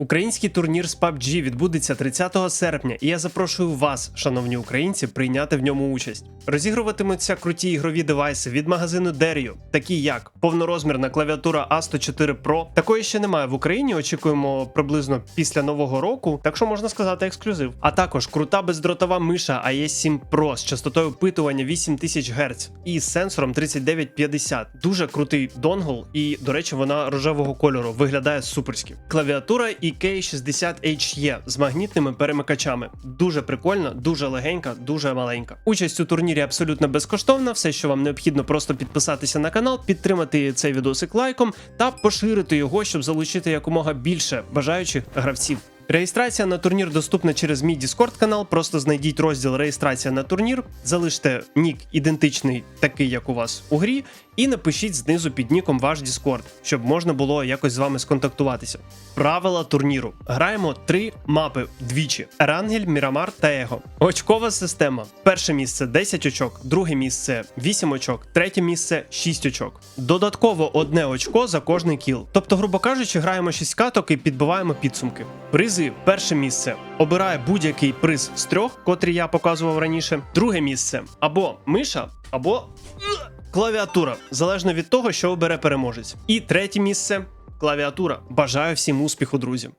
Український турнір з PUBG відбудеться 30 серпня, і я запрошую вас, шановні українці, прийняти в ньому участь. Розігруватимуться круті ігрові девайси від магазину Derio, такі як повнорозмірна клавіатура A104 Pro. Такої ще немає в Україні. Очікуємо приблизно після нового року, так що можна сказати ексклюзив. А також крута бездротова миша AES7 Pro з частотою опитування 8000 Гц і сенсором 3950. Дуже крутий донгл, і, до речі, вона рожевого кольору виглядає суперськи. Клавіатура EK60HE з магнітними перемикачами. Дуже прикольна, дуже легенька, дуже маленька. Участь у турнірі абсолютно безкоштовна. Все, що вам необхідно, просто підписатися на канал, підтримати цей відосик лайком та поширити його, щоб залучити якомога більше бажаючих гравців. Реєстрація на турнір доступна через мій Discord канал. Просто знайдіть розділ реєстрація на турнір, залиште нік ідентичний, такий як у вас у грі, і напишіть знизу під ніком ваш Discord, щоб можна було якось з вами сконтактуватися. Правила турніру: граємо три мапи двічі: Ерангель, Мірамар та Его. Очкова система: перше місце 10 очок, друге місце 8 очок, третє місце 6 очок. Додатково одне очко за кожний кіл. Тобто, грубо кажучи, граємо 6 каток і підбиваємо підсумки. Призи перше місце обирає будь-який приз з трьох, котрі я показував раніше. Друге місце або миша, або клавіатура, залежно від того, що обере переможець. І третє місце клавіатура. Бажаю всім успіху, друзі.